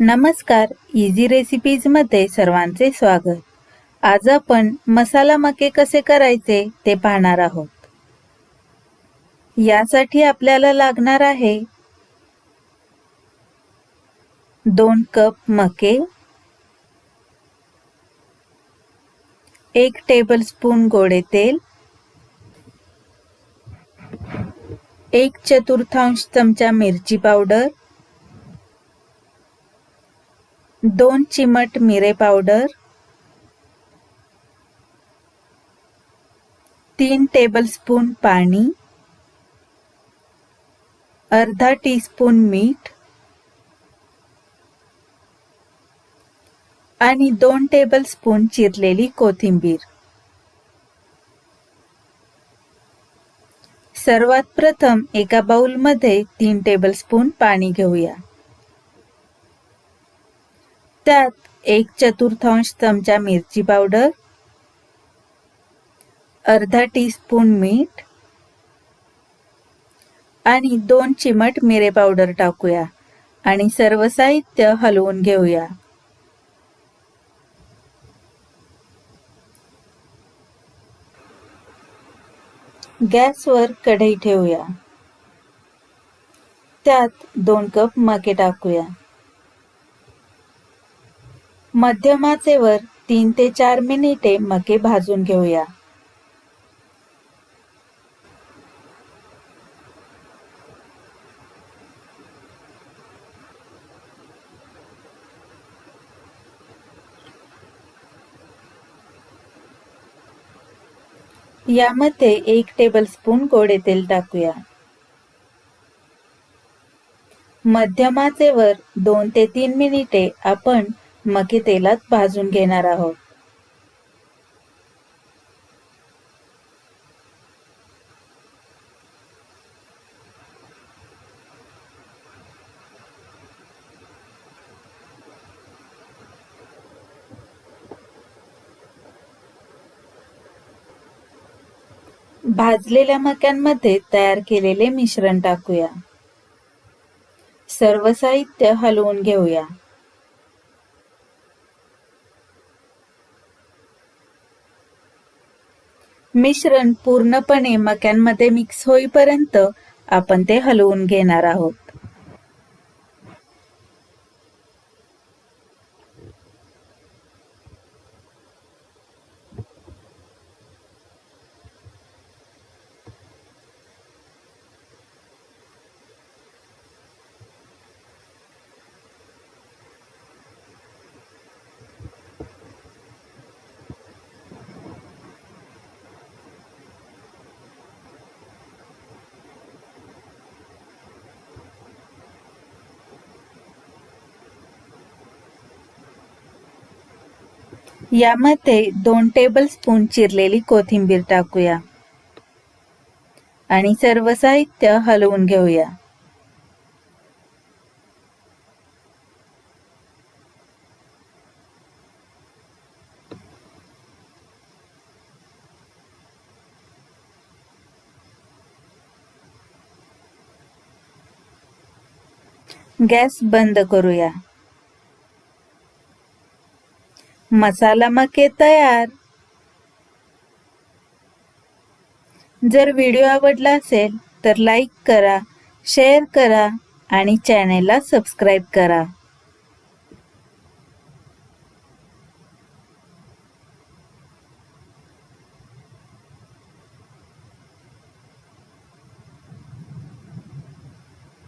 नमस्कार इझी रेसिपीजमध्ये सर्वांचे स्वागत. आज आपण मसाला मके कसे करायचे ते पाहणार आहोत. यासाठी आपल्याला लागणार आहे दोन कप मके एक टेबलस्पून गोडे तेल एक चतुर्थांश चमचा मिरची पावडर दोन चिमट मिरे पावडर तीन टेबलस्पून पाणी अर्धा टीस्पून मीठ आणि दोन टेबलस्पून चिरलेली कोथिंबीर. सर्वात प्रथम एका बाउलमध्ये तीन टेबलस्पून पाणी घेऊया. त्यात एक चतुर्थांश चमचा मिरची पावडर अर्धा टीस्पून मीठ आणि दोन चिमट मिरे पावडर टाकूया आणि सर्व साहित्य हलवून घेऊया. गॅसवर कढई ठेवूया. त्यात दोन कप मके टाकूया. मध्यमाचे वर तीन ते चार मिनिटे मके भाजून घेऊया. यामध्ये एक टेबलस्पून गोडे तेल टाकूया. मध्यमाचे वर दोन ते तीन मिनिटे आपण मके तेलात भाजून घेणार आहोत. भाजलेल्या मक्यांमध्ये तयार केलेले मिश्रण टाकूया. सर्व साहित्य हलवून घेऊया. मिश्रण पूर्णपणे मक्यांमध्ये मिक्स होईपर्यंत आपण ते हलवून घेणार आहोत. यामध्ये दोन टेबल स्पून चिरलेली कोथिंबीर टाकूया. आणि सर्व साहित्य हलवून घेऊया. गॅस बंद करूया. मसाला मके तयार. जर व्हिडिओ आवडला असेल तर लाईक करा शेअर करा आणि चॅनेलला सबस्क्राईब करा.